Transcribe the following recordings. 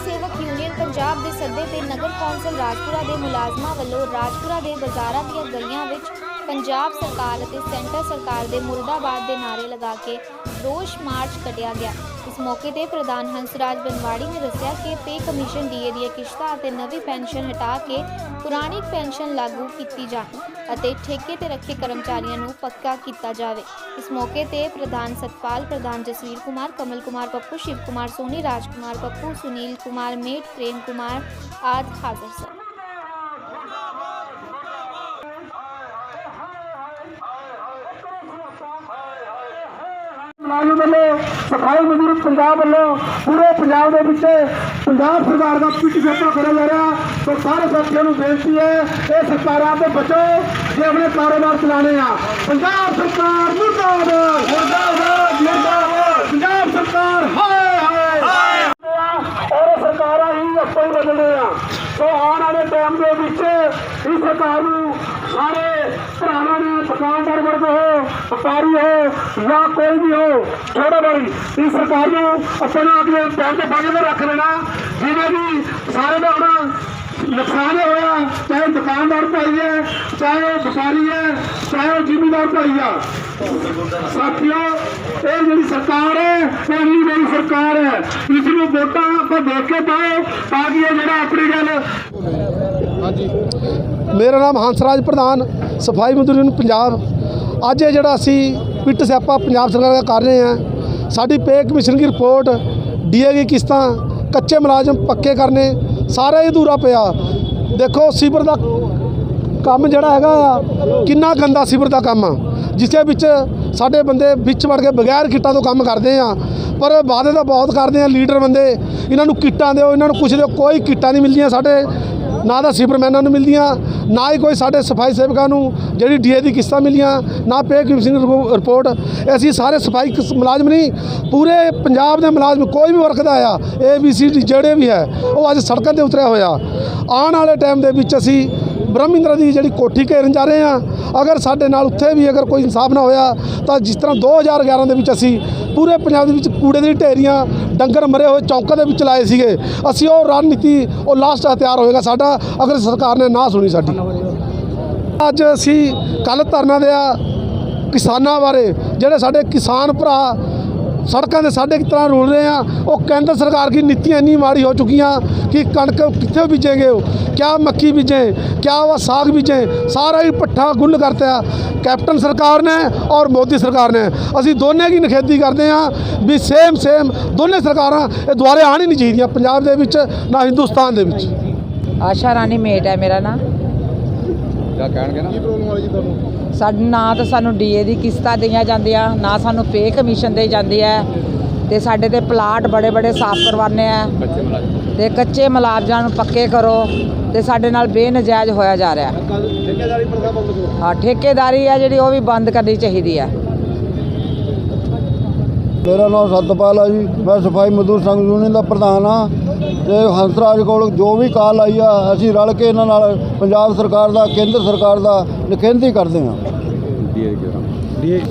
ਸੇਵਕ ਯੂਨੀਅਨ ਪੰਜਾਬ ਦੇ ਸੱਦੇ ਤੇ ਨਗਰ ਕੌਂਸਲ ਰਾਜਪੁਰਾ ਦੇ ਮੁਲਾਜ਼ਮਾਂ ਵੱਲੋਂ ਰਾਜਪੁਰਾ ਦੇ ਬਾਜ਼ਾਰਾਂ ਦੀਆਂ ਗਲੀਆਂ ਵਿੱਚ ਪੰਜਾਬ ਸਰਕਾਰ ਅਤੇ ਸੈਂਟਰ ਸਰਕਾਰ ਦੇ ਮੁਰਦਾਬਾਦ ਦੇ ਨਾਅਰੇ ਲਗਾ ਕੇ ਰੋਸ ਮਾਰਚ ਕੱਢਿਆ ਗਿਆ। ਇਸ ਮੌਕੇ ਤੇ ਪ੍ਰਧਾਨ ਹੰਸਰਾਜ ਬਨਵਾੜੀ ਨੇ ਦੱਸਿਆ ਕਿ ਪੇ ਕਮਿਸ਼ਨ ਡੀਏ ਦੀਆਂ ਕਿਸ਼ਤਾਂ ਅਤੇ ਨਵੀਂ ਪੈਨਸ਼ਨ ਹਟਾ ਕੇ ਪੁਰਾਣੀ ਪੈਨਸ਼ਨ ਲਾਗੂ ਕੀਤੀ ਜਾਵੇ ਅਤੇ ਠੇਕੇ ਤੇ ਰੱਖੇ ਕਰਮਚਾਰੀਆਂ ਨੂੰ ਪੱਕਾ ਕੀਤਾ ਜਾਵੇ। ਇਸ ਮੌਕੇ ਤੇ ਪ੍ਰਧਾਨ ਸਤਪਾਲ, ਪ੍ਰਧਾਨ ਜਸਵੀਰ ਕੁਮਾਰ, ਕਮਲ ਕੁਮਾਰ ਪੱਪੂ, ਸ਼ਿਵ ਕੁਮਾਰ ਸੋਨੀ, ਰਾਜ ਕੁਮਾਰ ਪੱਪੂ, ਸੁਨੀਲ ਕੁਮਾਰ, ਮੇਟ ਪ੍ਰੇਮ ਕੁਮਾਰ ਆਦਿ ਹਾਜ਼ਰ ਸਨ। ਮੁਲਾਜ਼ਮ ਵੱਲੋਂ ਸਫ਼ਾਈ ਮਜ਼ਦੂਰ ਪੰਜਾਬ ਵੱਲੋਂ ਪੂਰੇ ਪੰਜਾਬ ਦੇ ਵਿੱਚ ਪੰਜਾਬ ਸਰਕਾਰ ਦਾ ਪਿੱਟ ਪੇਪਰ ਕਰਿਆ ਜਾ ਰਿਹਾ। ਸੋ ਸਾਰੇ ਸਾਥੀਆਂ ਨੂੰ ਬੇਨਤੀ ਹੈ ਇਹ ਸਰਕਾਰਾਂ ਤੋਂ ਬਚੋ ਜੇ ਆਪਣੇ ਕਾਰੋਬਾਰ ਚਲਾਣੇ ਆ। ਪੰਜਾਬ ਸਰਕਾਰ ਮੁਰਦਾਬਾਦ। ਮੁਰਦਾਬਾਦ ਮੁਰਦਾਬਾਦ। ਪੰਜਾਬ ਸਰਕਾਰ ਹਾਏ ਹਾਏ। ਔਰ ਇਹ ਸਰਕਾਰਾਂ ਹੀ ਆਪਾਂ ਹੀ ਬਦਲਦੇ ਆ। ਸੋ ਆਉਣ ਵਾਲੇ ਟਾਈਮ ਦੇ ਵਿੱਚ ਇਸ ਸਰਕਾਰ ਨੂੰ ਸਾਰੇ ਭਰਾਵਾਂ ਨੇ ਦੁਕਾਨਦਾਰ ਵਰਗ ਹੋ, ਵਪਾਰੀ ਹੋ ਜਾਂ ਕੋਈ ਵੀ ਹੋ ਛੋਟੇ ਬੜੀ ਇਸ ਸਰਕਾਰ ਨੂੰ ਆਪਣਾ ਆਪਣੇ ਪੈਰ ਤੇ ਫੜ ਕੇ ਰੱਖ ਲੈਣਾ। ਜਿਵੇਂ ਵੀ ਸਾਰੇ ਦਾ ਆਪਣਾ ਨੁਕਸਾਨ ਹੋਇਆ, ਚਾਹੇ ਦੁਕਾਨਦਾਰ ਭਾਈ ਹੈ, ਚਾਹੇ ਉਹ ਵਪਾਰੀ ਹੈ, ਚਾਹੇ ਉਹ ਜ਼ਿਮੀਂਦਾਰ ਭਾਈ ਆ। ਸਾਥੀਓ, ਇਹ ਜਿਹੜੀ ਸਰਕਾਰ ਹੈ ਇਹ ਅਗਲੀ ਮੇਰੀ ਸਰਕਾਰ ਹੈ, ਇਸ ਨੂੰ ਵੋਟਾਂ ਆਪਾਂ ਦੇਖ ਕੇ ਪਾਓ, ਤਾਂ ਕਿ ਇਹ ਜਿਹੜਾ ਆਪਣੀ ਗੱਲ ਮੇਰਾ ਨਾਮ ਹੰਸਰਾਜ ਪ੍ਰਧਾਨ, ਸਫ਼ਾਈ ਮਜ਼ਦੂਰ ਯੂਨੀਅਨ ਪੰਜਾਬ। ਅੱਜ ਇਹ ਜਿਹੜਾ ਅਸੀਂ ਪਿੱਟ ਸਿਆਪਾ ਪੰਜਾਬ ਸਰਕਾਰ ਦਾ ਕਰ ਰਹੇ ਹਾਂ, ਸਾਡੀ ਪੇ ਕਮਿਸ਼ਨ ਦੀ ਰਿਪੋਰਟ, ਡੀਏ ਦੀ ਕਿਸ਼ਤਾਂ, ਕੱਚੇ ਮੁਲਾਜ਼ਮ ਪੱਕੇ ਕਰਨੇ, ਸਾਰਾ ਹੀ ਅਧੂਰਾ ਪਿਆ। ਦੇਖੋ, ਸੀਵਰ ਦਾ ਕੰਮ ਜਿਹੜਾ ਹੈਗਾ ਆ, ਕਿੰਨਾ ਗੰਦਾ ਸੀਵਰ ਦਾ ਕੰਮ ਆ, ਜਿਸ ਵਿੱਚ ਸਾਡੇ ਬੰਦੇ ਵਿੱਚ ਵੜ ਕੇ ਬਗੈਰ ਕਿੱਟਾਂ ਤੋਂ ਕੰਮ ਕਰਦੇ ਆ, ਪਰ ਵਾਅਦੇ ਤਾਂ ਬਹੁਤ ਕਰਦੇ ਆ, ਲੀਡਰ ਬੰਦੇ, ਇਹਨਾਂ ਨੂੰ ਕਿੱਟਾਂ ਦਿਓ, ਇਹਨਾਂ ਨੂੰ ਕੁਛ ਦਿਓ, ਕੋਈ ਕਿੱਟਾਂ ਨਹੀਂ ਮਿਲਦੀਆਂ ਸਾਡੇ ਨਾ ਤਾਂ ਸੀਵਰਮੈਨਾਂ ਨੂੰ ਮਿਲਦੀਆਂ, ਨਾ ਹੀ ਕੋਈ ਸਾਡੇ ਸਫ਼ਾਈ ਸੇਵਕਾਂ ਨੂੰ ਜਿਹੜੀ ਡੀਏ ਦੀ ਕਿਸ਼ਤਾਂ ਮਿਲੀਆਂ, ਨਾ ਪੇ ਕਮਿਸ਼ਨ ਰਿਪੋ- ਰਿਪੋਰਟ। ਅਸੀਂ ਸਾਰੇ ਸਫ਼ਾਈ ਕਿਸ- ਮੁਲਾਜ਼ਮ ਨਹੀਂ, ਪੂਰੇ ਪੰਜਾਬ ਦੇ ਮੁਲਾਜ਼ਮ, ਕੋਈ ਵੀ ਵਰਗ ਦਾ ਆ ਏ ਬੀ ਸੀ ਡੀ ਜਿਹੜੇ ਵੀ ਹੈ, ਉਹ ਅੱਜ ਸੜਕਾਂ ਤੇ ਉਤਰਿਆ ਹੋਇਆ। ਆਉਣ ਵਾਲੇ ਟਾਈਮ ਦੇ ਵਿੱਚ ਅਸੀਂ ਬ੍ਰਹਮਿੰਦਰ ਦੀ ਜਿਹੜੀ ਕੋਠੀ ਘੇਰਨ ਜਾ ਰਹੇ ਹਾਂ, ਅਗਰ ਸਾਡੇ ਨਾਲ ਉੱਥੇ ਵੀ ਅਗਰ ਕੋਈ ਇਨਸਾਫ ਨਾ ਹੋਇਆ, ਤਾਂ ਜਿਸ ਤਰ੍ਹਾਂ 2011 ਦੇ ਵਿੱਚ ਅਸੀਂ ਪੂਰੇ ਪੰਜਾਬ ਦੇ ਵਿੱਚ ਕੂੜੇ ਦੀ ਢੇਰੀਆਂ ਡੰਗਰ ਮਰੇ ਹੋਏ ਚੌਂਕਾਂ ਦੇ ਵਿੱਚ ਲਾਏ ਸੀਗੇ। ਅਸੀਂ ਉਹ ਰਣਨੀਤੀ, ਉਹ ਲਾਸਟ ਹਥਿਆਰ ਹੋਏਗਾ ਸਾਡਾ, ਅਗਰ ਸਰਕਾਰ ਨੇ ਨਾ ਸੁਣੀ ਸਾਡੀ। ਅੱਜ ਅਸੀਂ ਕੱਲ ਧਰਨਾ ਦਿਆ ਕਿਸਾਨਾਂ ਬਾਰੇ, ਜਿਹੜੇ ਸਾਡੇ ਕਿਸਾਨ ਭਰਾ ਸੜਕਾਂ ਦੇ ਸਾਡੇ ਕਿਸ ਤਰ੍ਹਾਂ ਰੁਲ ਰਹੇ ਆ, ਉਹ ਕੇਂਦਰ ਸਰਕਾਰ ਦੀ ਨੀਤੀਆਂ ਇੰਨੀ ਮਾੜੀ ਹੋ ਚੁੱਕੀਆਂ ਕਿ ਕਣਕ ਕਿੱਥੇ ਬੀਜेंगे ਉਹ? ਕਿਆ ਮੱਕੀ ਬੀਜੇ, ਕਿਆ ਵਾ ਸਾਗ ਬੀਜੇ? ਸਾਰਾ ਹੀ ਪੱਠਾ ਗੁੱਲ ਕਰਤਾ ਕੈਪਟਨ ਸਰਕਾਰ ਨੇ ਔਰ ਮੋਦੀ ਸਰਕਾਰ ਨੇ। ਅਸੀਂ ਦੋਨੇ ਦੀ ਨਿਖੇਧੀ ਕਰਦੇ ਆ ਵੀ ਸੇਮ ਸੇਮ ਦੋਨੇ ਸਰਕਾਰਾਂ ਇਹ ਦੁਆਰੇ ਆਣ ਹੀ ਨਹੀਂ ਚਾਹੀਦੀਆਂ ਪੰਜਾਬ ਦੇ ਵਿੱਚ, ਨਾ ਹਿੰਦੁਸਤਾਨ ਦੇ ਵਿੱਚ। ਆਸ਼ਾ ਰਾਣੀ ਮੇਟ ਹੈ ਮੇਰਾ ਨਾਂ? ਸਾਡੇ ਨਾ ਤਾਂ ਸਾਨੂੰ ਡੀਏ ਦੀ ਕਿਸ਼ਤਾਂ ਦਈਆਂ ਜਾਂਦੀਆਂ ਨਾ ਸਾਨੂੰ ਪੇ ਕਮਿਸ਼ਨ ਦੇ ਜਾਂਦੀ ਹੈ। ਤੇ ਸਾਡੇ ਤੇ ਪਲਾਟ ਬੜੇ ਬੜੇ ਸਾਫ਼ ਕਰਵਾਉਂਦੇ ਆ। ਤੇ ਕੱਚੇ ਮੁਲਾਜ਼ਮਾਂ ਨੂੰ ਪੱਕੇ ਕਰੋ ਤੇ ਸਾਡੇ ਨਾਲ ਬੇਨਜਾਇਜ਼ ਹੋਇਆ ਜਾ ਰਿਹਾ। ਹਾਂ ਠੇਕੇਦਾਰੀ ਹੈ ਜਿਹੜੀ ਉਹ ਵੀ ਬੰਦ ਕਰਨੀ ਚਾਹੀਦੀ ਹੈ। ਮੇਰਾ ਨਾਮ ਸਤਪਾਲ ਆ ਜੀ। ਮੈਂ ਸਫ਼ਾਈ ਮਜ਼ਦੂਰ ਸੰਘ ਯੂਨੀਅਨ ਦਾ ਪ੍ਰਧਾਨ ਆ ਤੇ ਹੰਸਰਾਜ ਕੋਲ ਜੋ ਵੀ ਕਾਲ ਆਈ ਆ, ਅਸੀਂ ਰਲ ਕੇ ਇਹਨਾਂ ਨਾਲ ਪੰਜਾਬ ਸਰਕਾਰ ਦਾ, ਕੇਂਦਰ ਸਰਕਾਰ ਦਾ ਨਿਖੇਧੀ ਕਰਦੇ ਹਾਂ।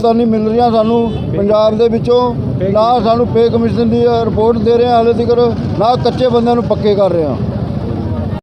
ਤਾਂ ਨਹੀਂ ਮਿਲ ਰਹੀਆਂ ਸਾਨੂੰ ਪੰਜਾਬ ਦੇ ਵਿੱਚੋਂ, ਨਾ ਸਾਨੂੰ ਪੇ ਕਮਿਸ਼ਨ ਦੀ ਰਿਪੋਰਟ ਦੇ ਰਹੇ ਆ ਹਾਲੇ ਤੱਕ ਨਾ ਕੱਚੇ ਬੰਦਿਆਂ ਨੂੰ ਪੱਕੇ ਕਰ ਰਹੇ ਹਾਂ।